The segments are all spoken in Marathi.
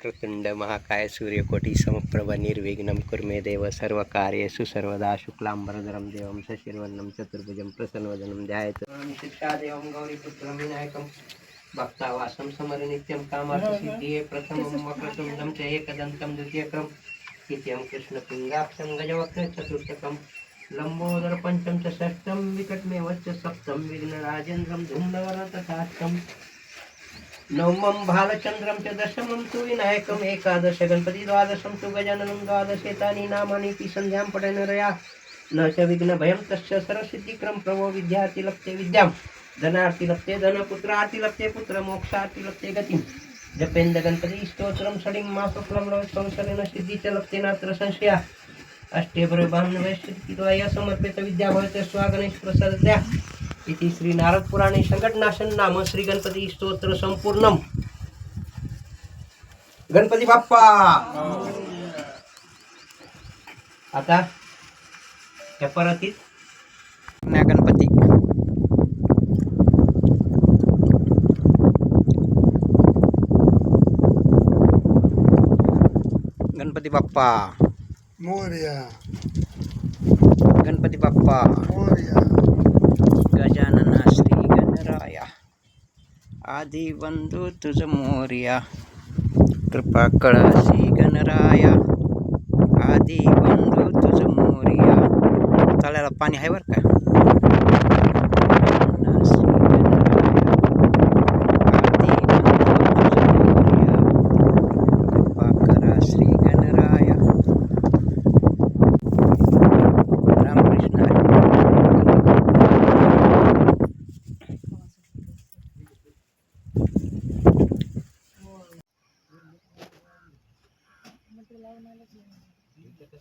वक्रतुंड महाकाय सूर्यकोटी समप्रभ निर्विघ्नं कुर्मे देव सर्वकार्येषु सर्वदा शुक्लांबरधरं देवं शशिर्वन्नं चतुर्भुजं प्रसन्नवदनं ध्यायेत्। शिक्षादेवं गौरीपुत्रं विनायकं, भक्तावासं समर नित्यं कामार्थसिद्धिये प्रथमं वक्रतुण्डं च एकदन्तं द्वितीयकं, द्वितीयं कृष्णपिङ्गाक्षं गजवक्र चतुर्थकं लम्बोदर पञ्चम च षष्ठं विकटमेव च सप्तं विघ्नराजेन्द्रं धूम्रवरं तथाष्टम् नवमं भालचंद्रं च दशमं तु विनायकम् एकादश गणपती द्वादशं तु गजाननं द्वादशेतानि नामानि इति सन्ध्यां पठनरया। न च विघ्नभयं तस्य सरसिद्धिक्रम प्रभो विद्यार्थी विद्यां धनार्थी लप्ते धन पुत्र गतिं जपेन्द स्तोत्रं षडिं मासफलं संसरेण सिद्धि च लप्ते नात्र संशया अष्टे ब्रह्माण्डवैश्चिद्वाय समर्पित विद्या भवते स्वागणेश प्रसाद्या इति श्री नारद पुराणे संकटनाशन नाम श्री गणपती स्तोत्र संपूर्णम। गणपती बाप्पा! आता त्या परातीत गणपती. गणपती बाप्पा. मोर्या. गणपती बाप्पा. मोर्या गजानना श्री गणराया आधी बंधू तुझ मोर्या. कृपा कळाशी गणराया. आधी बंधू तुझ मोर्या. तळ्याला पाणी आहे बरं का गजानना श्री गणराया, आदी बंधू तुझ मोरया. कृपा करा श्री गणराया रामकृष्ण हरी.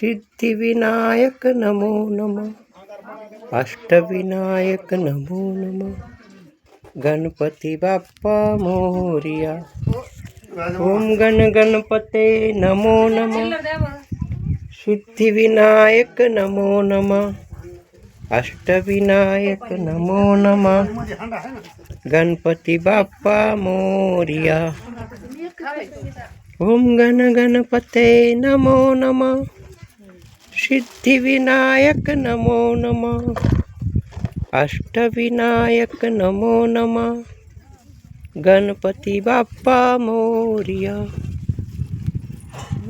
सिद्धिविनायक नमो नमः अष्टविनायक नमो नमः गणपती बाप्पा मोरिया ओम गण गणपते नमो नमः सिद्धिविनायक नमो नमः अष्टविनायक नमो नमः गणपती बाप्पा मोरिया ओम गण गणपते नमो नमः सिद्धिविनायक नमो नमः अष्टविनायक नमो नमः। गणपती बाप्पा मोरिया। ओम गण गणपते नमो नमः। सिद्धिविनायक नमो नमः। अष्टविनायक नमो नमः। गणपती बाप्पा मोरिया।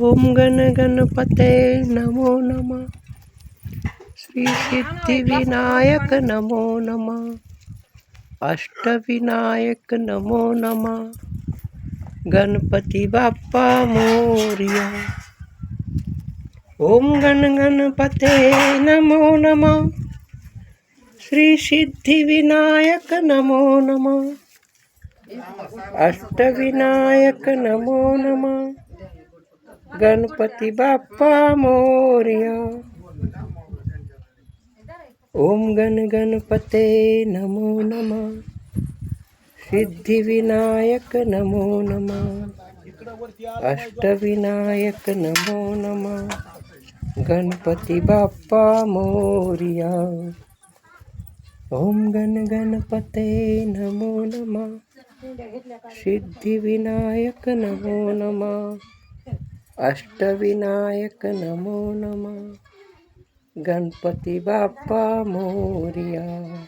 ओम गण गणपते नमो नमः। श्री सिद्धिविनायक नमो नमः। अष्टविनायक नमो नमः। गणपती बाप्पा मोरिया। ओम गण गणपते नमो नमः। श्री सिद्धिविनायक नमो नमः। अष्टविनायक नमो नमः। गणपती बाप्पा मोर्या। ओम गण गणपते नमो नमः. सिद्धिविनायक नमो नमः. अष्टविनायक नमो नमः. गणपती बाप्पा मोरिया. ओम गण गणपते नमो नम. सिद्धिविनायक नमो नमः. अष्टविनायक नमो नमः. गणपती बाप्पा मोरिया.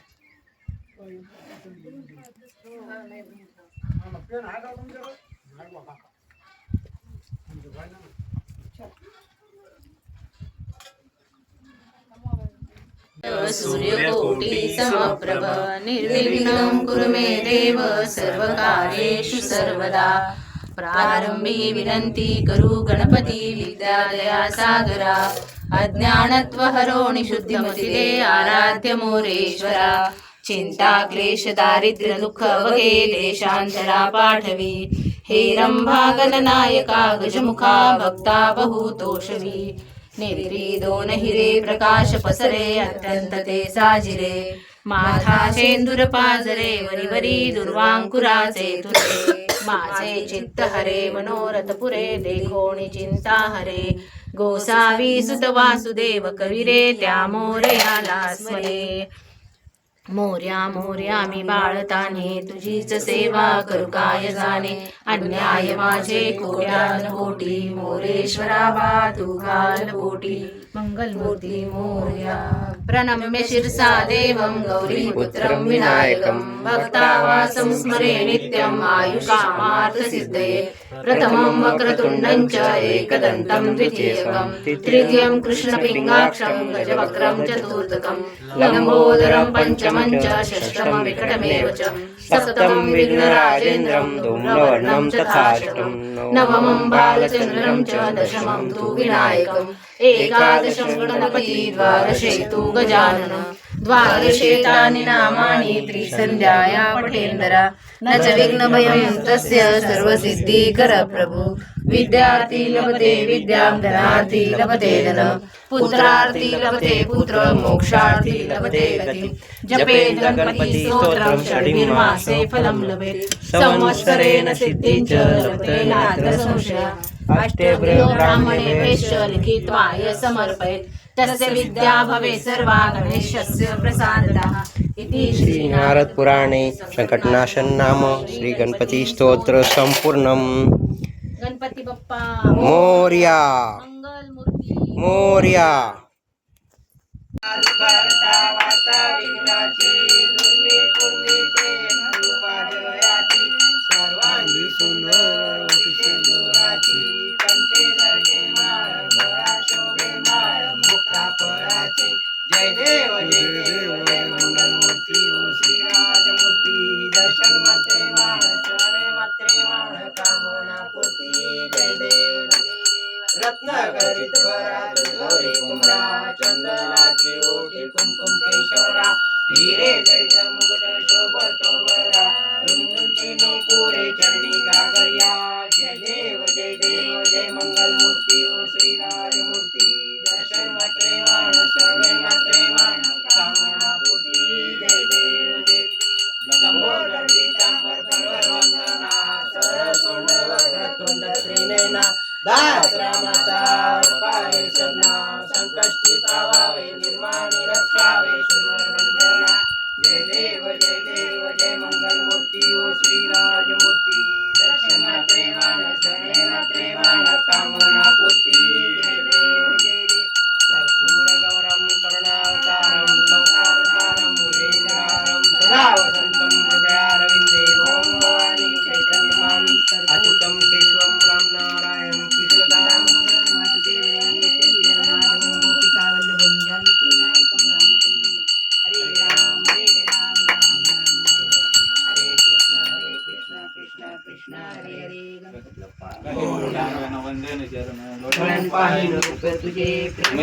सूर्यकोटी समप्रभ निर्विघ्नं कुरु मे देव सर्वकार्येषु सर्वदा. प्रारंभी विनंती करू गणपती विद्यादया सागरा अज्ञानत्वहरो निशुद्धिमतिदे आराध्य मोरेश्वरा. चिंता क्लेश दारिद्र्य दुःख वगे देशांतरा पाठवी. हे रंभा गजमुखा भक्ता बहुतोषवी. नेत्री दोन हिरे प्रकाश पसरे अत्यंत ते साजिरे. माथा चेंदूर पाजरे वरी वरी दुर्वांकुराचे तुरे. माझे चित्त हरे मनोरथ पुरे देखोणी चिंता हरे. गोसावी सुत वासुदेव कविरे त्या मोरयाला स्मरे. मोर्या मोर्या मी बाळताने तुझीच सेवा करू काय जाणे? अन्याय माझे कोट्यान कोटी मोरेश्वरा बा तू घाल कोटी मंगलमूर्ती मोर्या. प्रणम्य शिरसा देवं गौरी पुत्रं विनायकं भक्तावासं स्मरे नित्यम् आयुषामार्थ सिद्धये। प्रथमं वक्रतुण्डं च एकदन्तं द्वितीयकं तृतीयं कृष्णपिङ्गाक्षं गजवक्त्रं चतुर्थकं लम्बोदरं पञ्चमं च षष्ठं विकटमेव च। सप्तमं विघ्नराजेन्द्रं धूम्रवर्णं तथाष्टं नवमं बालचन्द्रं च दशमं तु विनायकम्। एकादशं गणपति द्वादशे तु गजानन। द्वादशे तानि नामानि त्रिसन्ध्याया पठेन्दर। न च विघ्नभयं तस्य सर्वसिद्धिकर प्रभु। विद्यार्थी लभते विद्यां धनार्थी लभते धन। पुत्रार्थी लभते पुत्र मोक्षार्थी लभते गति। जपे गणपति स्तोत्रं षड्भिर्मासे फलं लभेत्। संवत्सरेण सिद्धिं च लभते नात्र संशय अष्टेभ्यो ब्राह्मणे वेश्य य समर्पयेत्। तस्य विद्या भवे सर्वा गणेशस्य प्रसादतः। श्री श्री नारद पुराणे संकटनाशन नाम श्री गणपती स्तोत्र संपूर्णम गणपती बाप्पा मोर्या मंगल मूर्ती मोर्या जय देव जय देव जय मंगलमूर्ती ओ श्रीराजमूर्ती दर्शन मात्रे माळ शरणे मात्रे माळ कामना पूर्ती जय देव. जय देव रत्न करीत भरात गौरी कुमरा चंदनाची ओटी कुमकुम केशवरा हिरे जडित मुकुट शोभतो बरा रुंदुंची पुरे चरणी गागर्या जय देव जय देव जय मंगल मूर्ती ओ श्रीराज मूर्ती दर्शन मात्रे मात्रे माण कामना दास रामाचा सन्ना संकष्टी पावावे निर्माणी रक्षावे सुरवर वंदना जय देव जय देव जय मंगल मूर्ती ओ श्रीराज मूर्ती दर्शन मात्रे माण शरणे मात्रे माण कामना पूर्ती तुझे प्रेम